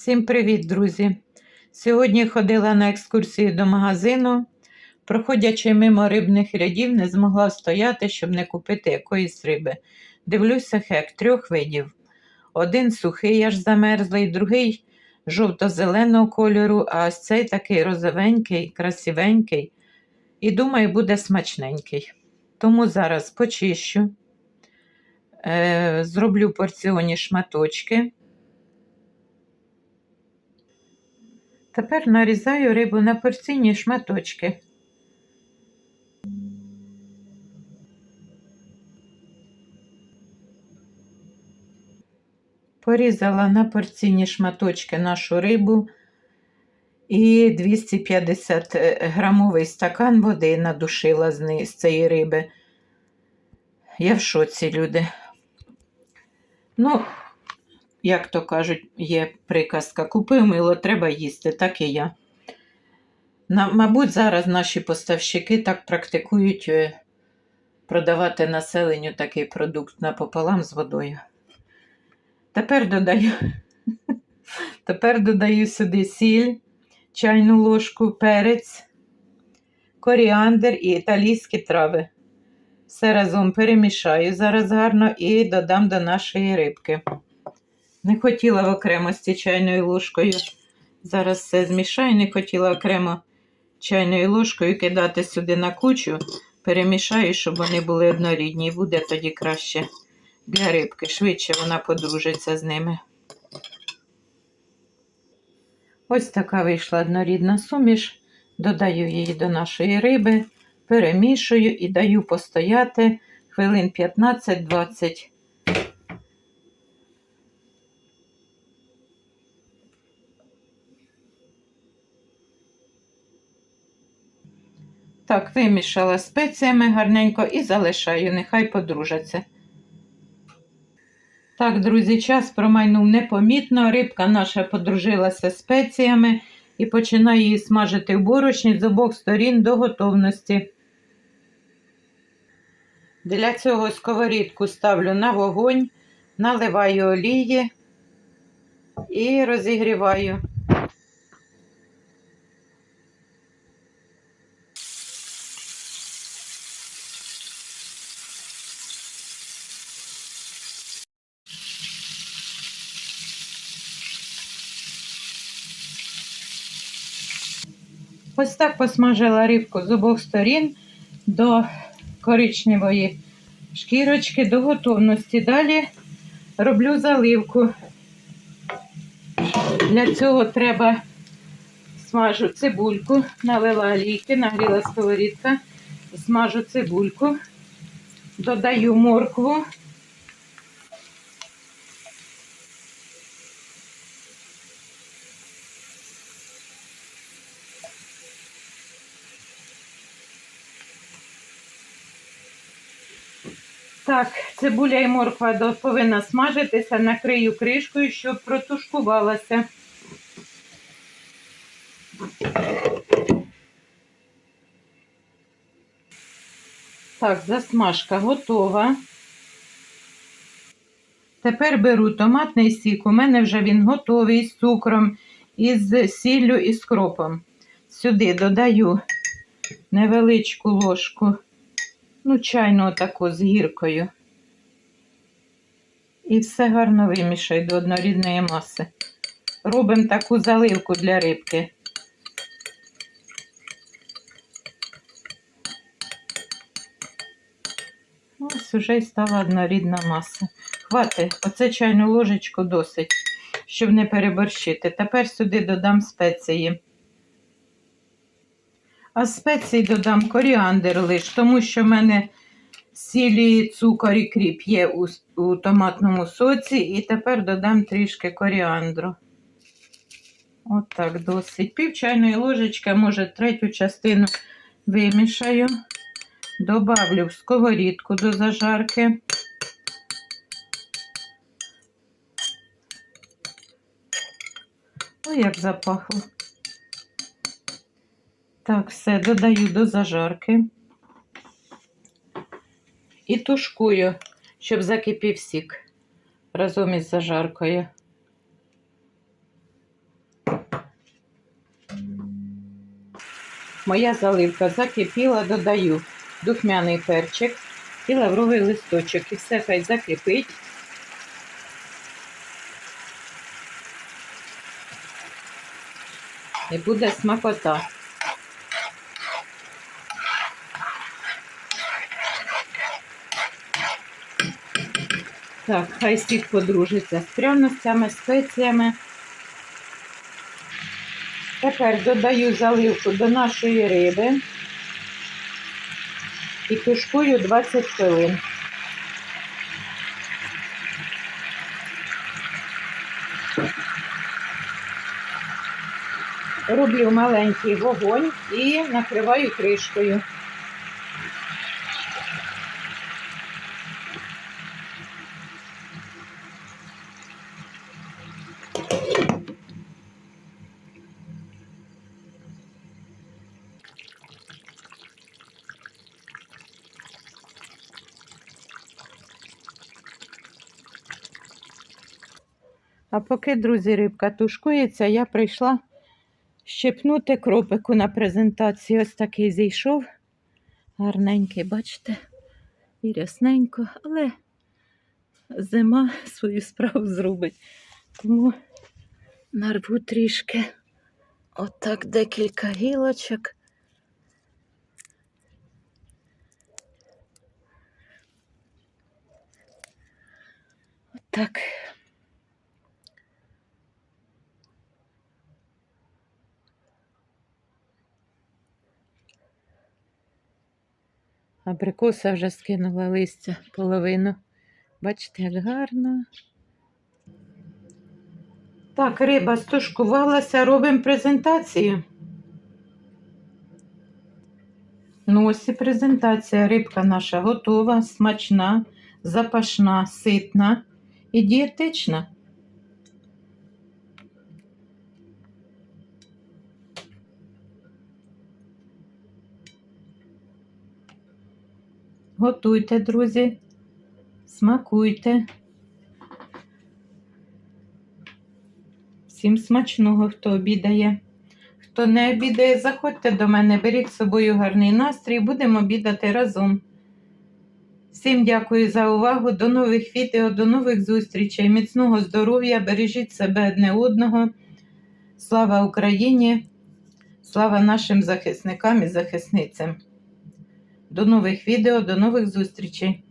Всім привіт, друзі! Сьогодні ходила на екскурсію до магазину. Проходячи мимо рибних рядів, не змогла стояти, щоб не купити якоїсь риби. Дивлюся хек трьох видів. Один сухий, аж замерзлий, другий жовто-зеленого кольору, а ось цей такий розовенький, красивенький. І думаю, буде смачненький. Тому зараз почищу, е, зроблю порціонні шматочки. Тепер нарізаю рибу на порційні шматочки. Порізала на порційні шматочки нашу рибу і 250 грамовий стакан води надушила з, цієї риби. Я в шоці, люди. Ну, як то кажуть, є приказка. Купив мило, треба їсти, так і я. На, Мабуть, зараз наші поставщики так практикують е, продавати населенню такий продукт напополам з водою. Тепер додаю, тепер додаю сюди сіль, чайну ложку, перець, коріандр і італійські трави. Все разом перемішаю зараз гарно і додам до нашої рибки. Не хотіла в окремості чайною ложкою. Зараз все змішаю, не хотіла окремо чайною ложкою кидати сюди на кучу, перемішаю, щоб вони були однорідні, і буде тоді краще для рибки. Швидше вона подружиться з ними. Ось така вийшла однорідна суміш. Додаю її до нашої риби, перемішую і даю постояти хвилин 15-20. Так, вимішала спеціями гарненько і залишаю, нехай подружаться. Так, друзі, час промайнув непомітно. Рибка наша подружилася спеціями і починаю її смажити в борошні з обох сторін до готовності. Для цього сковорідку ставлю на вогонь, наливаю олії і розігріваю. Ось так посмажила рибку з обох сторін до коричневої шкірочки, до готовності. Далі роблю заливку. Для цього треба смажу цибульку, налила олійки, нагріла сковорідка, смажу цибульку, додаю моркву. Так, цибуля і морква повинна смажитися, накрию кришкою, щоб протушкувалася. Так, засмажка готова. Тепер беру томатний сік. У мене вже він готовий з цукром, із сіллю і з кропом. Сюди додаю невеличку ложку ну, чайну таку з гіркою. І все гарно вимішаю до однорідної маси. Робимо таку заливку для рибки. Ось уже й стала однорідна маса. Хватить, оце чайну ложечку досить, щоб не переборщити. Тепер сюди додам спеції. А спеції додам коріандр лиш, тому що в мене сілі, цукор і кріп є у, у томатному соці. І тепер додам трішки коріандру. Отак От досить. Пів чайної ложечки, може, третю частину вимішаю. Добавлю в сковорідку до зажарки. Ой, як запахло. Так, все, додаю до зажарки і тушкую, щоб закипів сік разом із зажаркою. Моя заливка закипіла, додаю духмяний перчик і лавровий листочок. І все хай закипить. І буде смакота. Так, хай сік подружиться з пряностями, спеціями. Тепер додаю заливку до нашої риби і тушкую 20 хвилин. Роблю маленький вогонь і накриваю кришкою. А поки, друзі, рибка тушкується, я прийшла щепнути кропику на презентацію. Ось такий зійшов. Гарненький, бачите, і рясненько, але зима свою справу зробить. Тому нарву трішки отак декілька гілочок. Отак. Абрикоса вже скинула листя половину. Бачите, як гарно. Так, риба стушкувалася, робимо презентацію. Ну, ось і презентація. Рибка наша готова, смачна, запашна, ситна і дієтична. Готуйте, друзі, смакуйте. Всім смачного, хто обідає. Хто не обідає, заходьте до мене, беріть з собою гарний настрій, будемо обідати разом. Всім дякую за увагу. До нових відео, до нових зустрічей. Міцного здоров'я, бережіть себе одне одного. Слава Україні! Слава нашим захисникам і захисницям! До нових відео, до нових зустрічей!